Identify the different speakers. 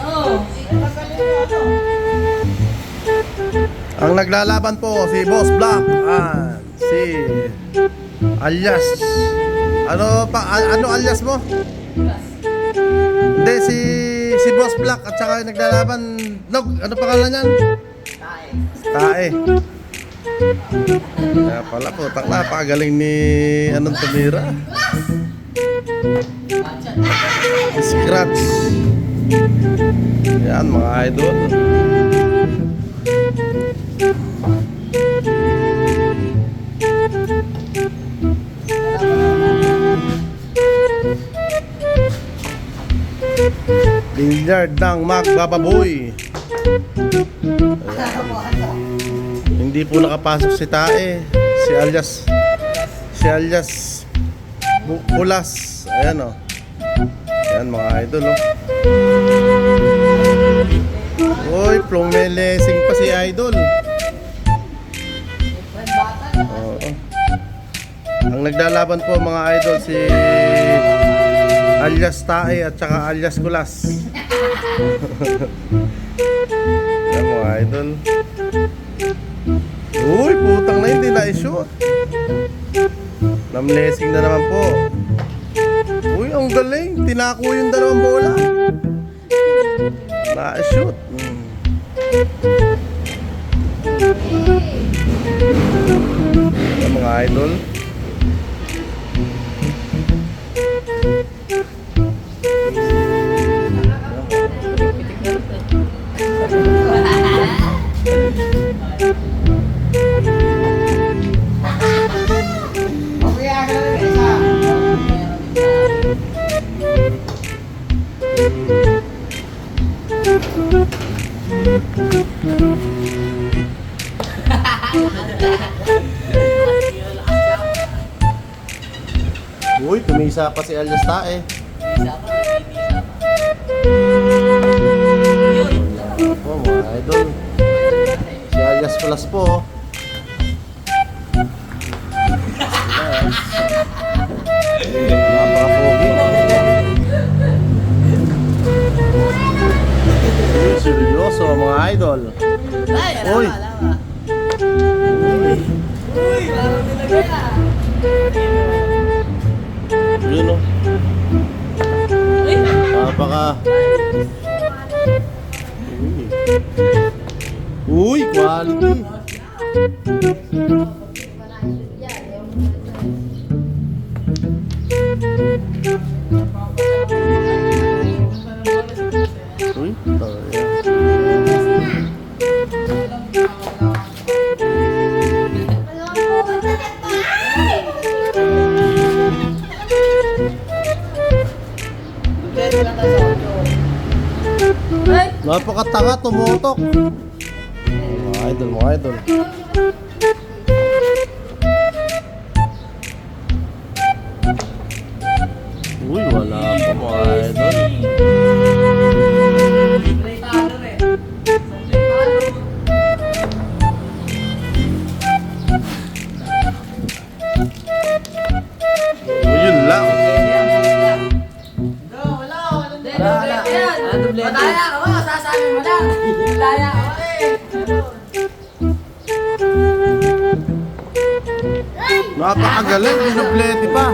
Speaker 1: Oo.
Speaker 2: Ang naglalaban po si Boss Black at si alias ano pa ano alias mo? Hindi si si Boss Black at saka naglalaban Nog, ano pangalan niyan? Tae. Kaya pala po, tak napakagaling ni anong tumira. Scratch. Yan mga idol. Billiard ng magbababoy. Hindi po nakapasok si Tae. Si alias si alias Bulas. Ayan o. Ayan mga idol o. Uy, plumelesing pa si idol. Oo. Ang naglalaban po mga idol si alias Tae at saka alias Gulas. Ayan mga idol. Uy, putang na hindi na i-shoot. Namlesing na naman po. Uy, ang galing. Tinako yung dalawang bola. Na-shoot. Mm. Ayan, mga idol. Uy, tumisa pa si alias Tae. Oh, mga idol. Si alias Plus po. oh. Napaka-pogi. Uy.
Speaker 1: alam mo. Uy, parang talaga.
Speaker 2: Yun o.
Speaker 1: Uy,
Speaker 2: Napaka... Uy, quality.
Speaker 1: Ay,
Speaker 2: Napakatanga, tumutok. Mga idol, mga idol. Uy, wala pa mga idol.
Speaker 1: Wala, wala. Madaya ka ba? Sasabi mo lang. Madaya ka ba eh.
Speaker 2: Napakagaling, binublete pa.